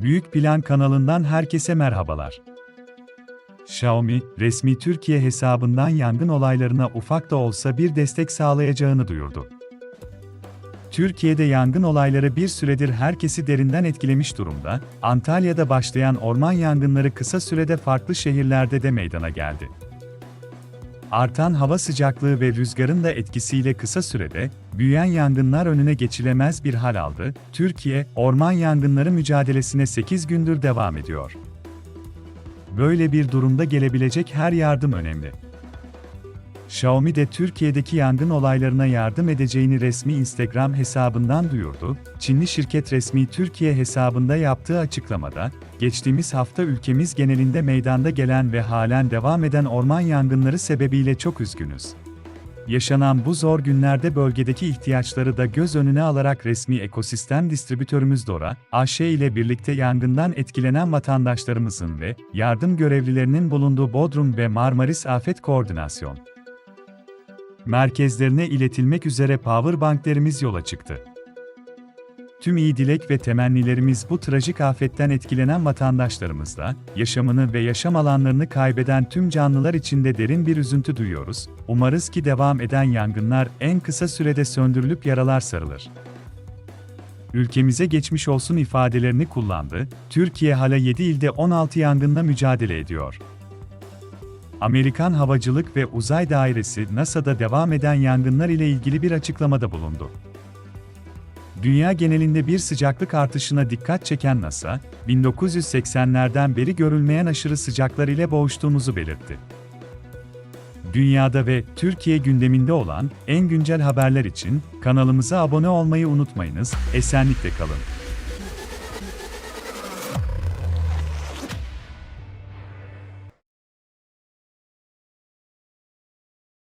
Büyük Plan kanalından herkese merhabalar. Xiaomi, resmi Türkiye hesabından yangın olaylarına ufak da olsa bir destek sağlayacağını duyurdu. Türkiye'de yangın olayları bir süredir herkesi derinden etkilemiş durumda, Antalya'da başlayan orman yangınları kısa sürede farklı şehirlerde de meydana geldi. Artan hava sıcaklığı ve rüzgarın da etkisiyle kısa sürede büyüyen yangınlar önüne geçilemez bir hal aldı. Türkiye, orman yangınları mücadelesine 8 gündür devam ediyor. Böyle bir durumda gelebilecek her yardım önemli. Xiaomi de Türkiye'deki yangın olaylarına yardım edeceğini resmi Instagram hesabından duyurdu. Çinli şirket resmi Türkiye hesabında yaptığı açıklamada, geçtiğimiz hafta ülkemiz genelinde meydanda gelen ve halen devam eden orman yangınları sebebiyle çok üzgünüz. Yaşanan bu zor günlerde bölgedeki ihtiyaçları da göz önüne alarak resmi ekosistem distribütörümüz Dora, AŞ ile birlikte yangından etkilenen vatandaşlarımızın ve yardım görevlilerinin bulunduğu Bodrum ve Marmaris Afet Koordinasyon merkezlerine iletilmek üzere powerbanklerimiz yola çıktı. Tüm iyi dilek ve temennilerimiz bu trajik afetten etkilenen vatandaşlarımızla, yaşamını ve yaşam alanlarını kaybeden tüm canlılar için de derin bir üzüntü duyuyoruz. Umarız ki devam eden yangınlar en kısa sürede söndürülüp yaralar sarılır. Ülkemize geçmiş olsun ifadelerini kullandı. Türkiye hala 7 ilde 16 yangınla mücadele ediyor. Amerikan Havacılık ve Uzay Dairesi NASA'da devam eden yangınlar ile ilgili bir açıklamada bulundu. Dünya genelinde bir sıcaklık artışına dikkat çeken NASA, 1980'lerden beri görülmeyen aşırı sıcaklar ile boğuştuğumuzu belirtti. Dünyada ve Türkiye gündeminde olan en güncel haberler için kanalımıza abone olmayı unutmayınız. Esenlikle kalın.